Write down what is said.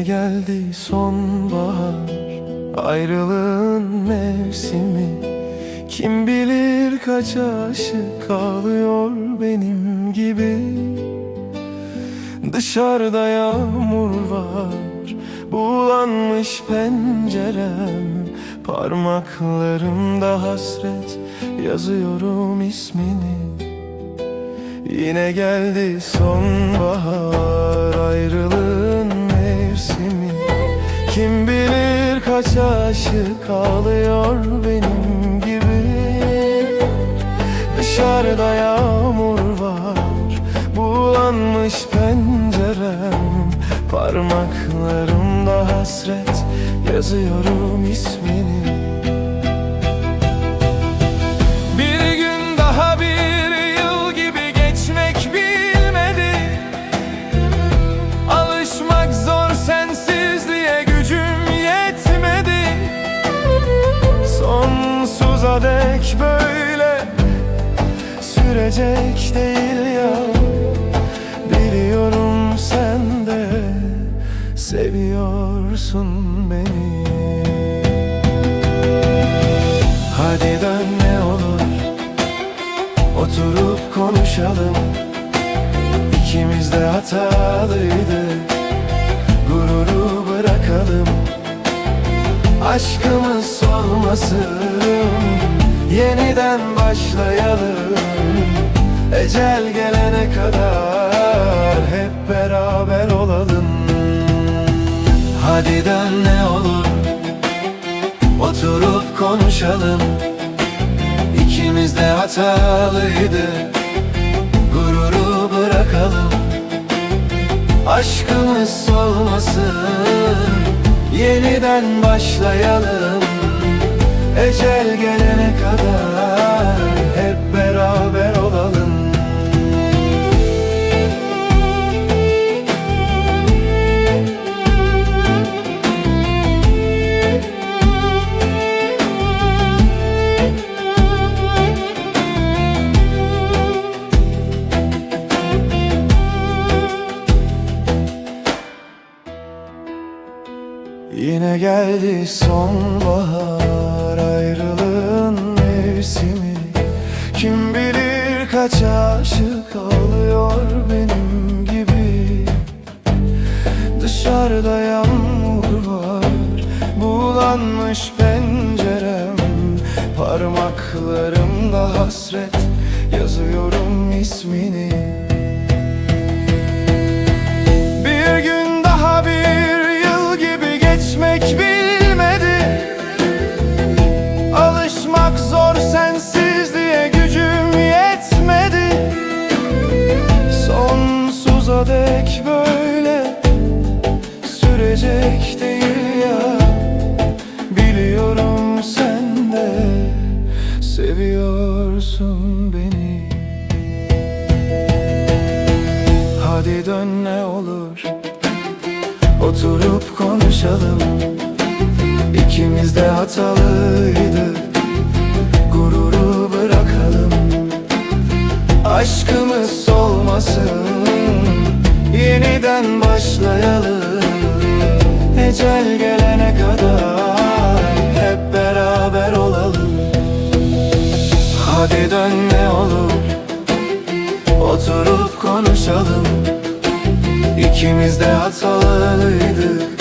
Yine geldi sonbahar. Ayrılığın mevsimi Kim bilir kaç aşık ağlıyor benim gibi. Dışarıda yağmur var Bulanmış pencerem. Parmaklarımda hasret Yazıyorum ismini. Yine geldi sonbahar mevsimi Kim bilir kaç aşık ağlıyor benim gibi? Dışarıda yağmur var Bulanmış pencerem. Parmaklarımda hasret Yazıyorum ismini sürecek değil ya. Biliyorum sen de seviyorsun beni. Hadi dön ne olur. Oturup konuşalım. İkimiz de hatalıydık Gururu bırakalım. Aşkımız solmasın Yeniden başlayalım. Ecel gelene kadar Hep beraber olalım. Hadi dön ne olur. Oturup konuşalım. İkimiz de hatalıydık Gururu bırakalım. Aşkımız solmasın. Yeniden başlayalım. Ecel gelene kadar Yine geldi sonbahar ayrılığın mevsimi. Kim bilir kaç aşık ağlıyor benim gibi. Dışarıda yağmur var Bulanmış pencerem. Parmaklarımda hasret Yazıyorum ismini Sonsuza dek böyle sürecek değil ya. Biliyorum sen de seviyorsun beni. Hadi dön ne olur Oturup konuşalım. İkimiz de hatalıydık Gururu bırakalım. Aşkımız solmasın Yeniden başlayalım. Ecel gelene kadar Hep beraber olalım. Hadi dön ne olur Oturup konuşalım. İkimiz de hatalıydık